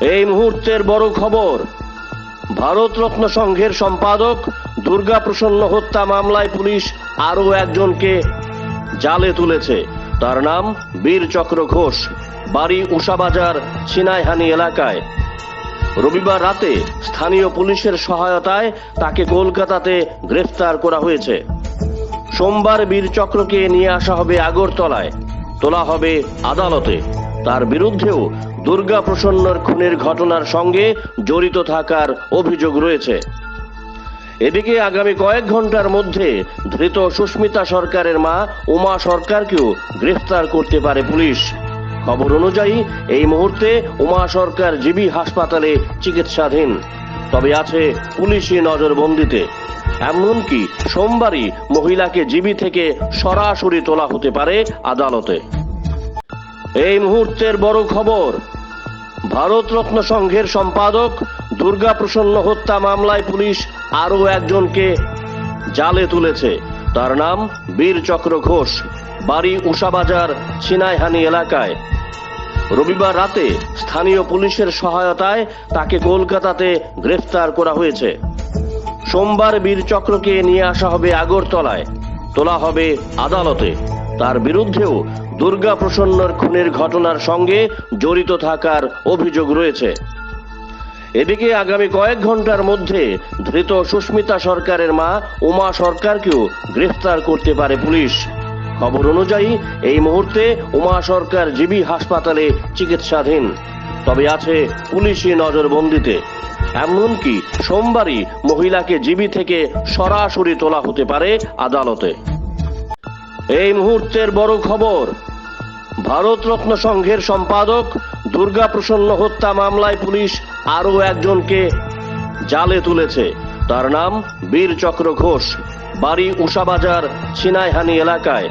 এই মুহূর্তের বড় খবর ভারতরত্ন সংঘের সম্পাদক দুর্গা প্রসন্ন হত্যা মামলায় পুলিশ আরও একজনকে জালে তুলেছে। তার নাম বীর চক্র ঘোষ, বাড়ি উষাবাজার, ছিনাইহানি এলাকায়। রবিবার রাতে স্থানীয় পুলিশের সহায়তায় তাকে কলকাতাতে গ্রেফতার করা হয়েছে। সোমবার বীর চক্রকে নিয়ে আসা হবে আগরতলায়, তোলা হবে আদালতে। তার বিরুদ্ধেও দুর্গা প্রসন্নর খুনের ঘটনার সঙ্গে জড়িত থাকার অভিযোগ রয়েছে। এদিকে আগামী কয়েক ঘণ্টার মধ্যে ধৃত সুস্মিতা সরকারের মা উমা সরকারকেও গ্রেফতার করতে পারে পুলিশ। খবর অনুযায়ী, এই মুহূর্তে উমা সরকার জিবি হাসপাতালে চিকিৎসাধীন। তবে আছে পুলিশি নজরবন্দিতে। এমনকি সোমবারই মহিলাকে জিবি থেকে সরাসরি তোলা হতে পারে আদালতে। এই মুহূর্তের বড় খবর, ভারতরত্ন সংঘের সম্পাদক দুর্গা প্রসন্ন হত্যা মামলায় পুলিশ আরও একজনকে জালে তুলেছে। তার নাম বীর চক্র ঘোষ, বাড়ি উষাবাজার, ছিনাইহানি এলাকায়। রবিবার রাতে স্থানীয় পুলিশের সহায়তায় তাকে কলকাতাতে গ্রেফতার করা হয়েছে। সোমবার বীর চক্রকে নিয়ে আসা হবে আগরতলায়, তোলা হবে আদালতে। তার বিরুদ্ধেও দুর্গা প্রসন্নর খুনের ঘটনার সঙ্গে জড়িত থাকার অভিযোগ রয়েছে। এদিকে আগামী কয়েক ঘণ্টার মধ্যে ধৃত সুস্মিতা সরকারের মা উমা সরকারকেও গ্রেফতার করতে পারে পুলিশ। খবর অনুযায়ী, এই মুহূর্তে উমা সরকার জিবি হাসপাতালে চিকিৎসাধীন। তবে আছে পুলিশি নজরবন্দিতে। এমনকি সোমবারই মহিলাকে জিবি থেকে সরাসরি তোলা হতে পারে আদালতে। এই মুহূর্তের বড় খবর ভারতরত্ন সংঘের সম্পাদক দুর্গা প্রসন্ন হত্যা মামলায় পুলিশ আরও একজনকে জালে তুলেছে। তার নাম বীর চক্র ঘোষ, বাড়ি উষাবাজার ছিনাইহানি এলাকায়।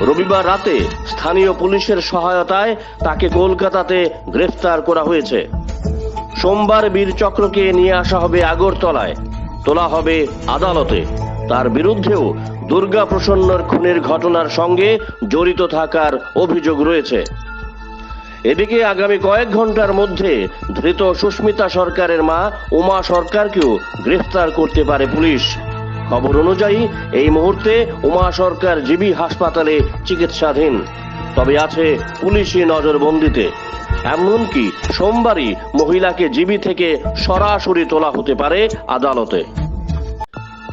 রবিবার রাতে স্থানীয় পুলিশের সহায়তায় তাকে কলকাতাতে গ্রেফতার করা হয়েছে। সোমবার বীর চক্রকে নিয়ে আসা হবে আগরতলায়, তোলা হবে আদালতে। তার বিরুদ্ধেও দুর্গা প্রসন্নর খুনের ঘটনার সঙ্গে জড়িত থাকার অভিযোগ রয়েছে। এদিকে আগামী কয়েক ঘণ্টার মধ্যে ধৃত সুস্মিতা সরকারের মা উমা সরকারকেও গ্রেফতার করতে পারে পুলিশ। খবর অনুযায়ী, এই মুহূর্তে উমা সরকার জিবি হাসপাতালে চিকিৎসাধীন। তবে আছে পুলিশি নজরবন্দিতে। এমনকি সোমবারই মহিলাকে জিবি থেকে সরাসরি তোলা হতে পারে আদালতে।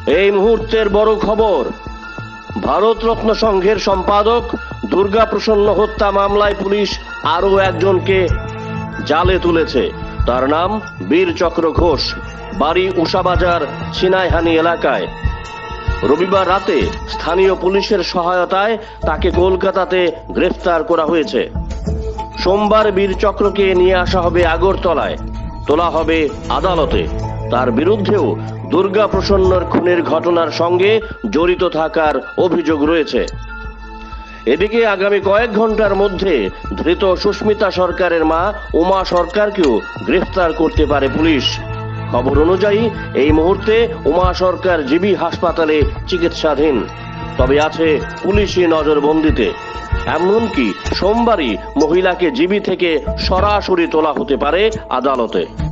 এই মুহূর্তের বড় খবর। ভারতরত্ন সংঘের সম্পাদক দুর্গা প্রসন্ন হত্যা মামলায় পুলিশ আরও একজনকে জালে তুলেছে। তার নাম বীর চক্র ঘোষ, বাড়ি উষাবাজার ছিনাইহানি এলাকায়। রবিবার রাতে স্থানীয় পুলিশের সহায়তায় তাকে কলকাতাতে গ্রেফতার করা হয়েছে। সোমবার বীর চক্রকে নিয়ে আসা হবে আগরতলায়, তোলা হবে আদালতে। তার বিরুদ্ধেও দুর্গা প্রসন্নর খুনের ঘটনার সঙ্গে জড়িত থাকার অভিযোগ রয়েছে। এদিকে আগামী কয়েক ঘণ্টার মধ্যে ধৃত সুস্মিতা সরকারের মা উমা সরকারকেও গ্রেফতার করতে পারে পুলিশ। খবর অনুযায়ী, এই মুহূর্তে উমা সরকার জিবি হাসপাতালে চিকিৎসাধীন। তবে আছে পুলিশি নজরবন্দিতে। এমনকি সোমবারই মহিলাকে জিবি থেকে সরাসরি তোলা হতে পারে আদালতে।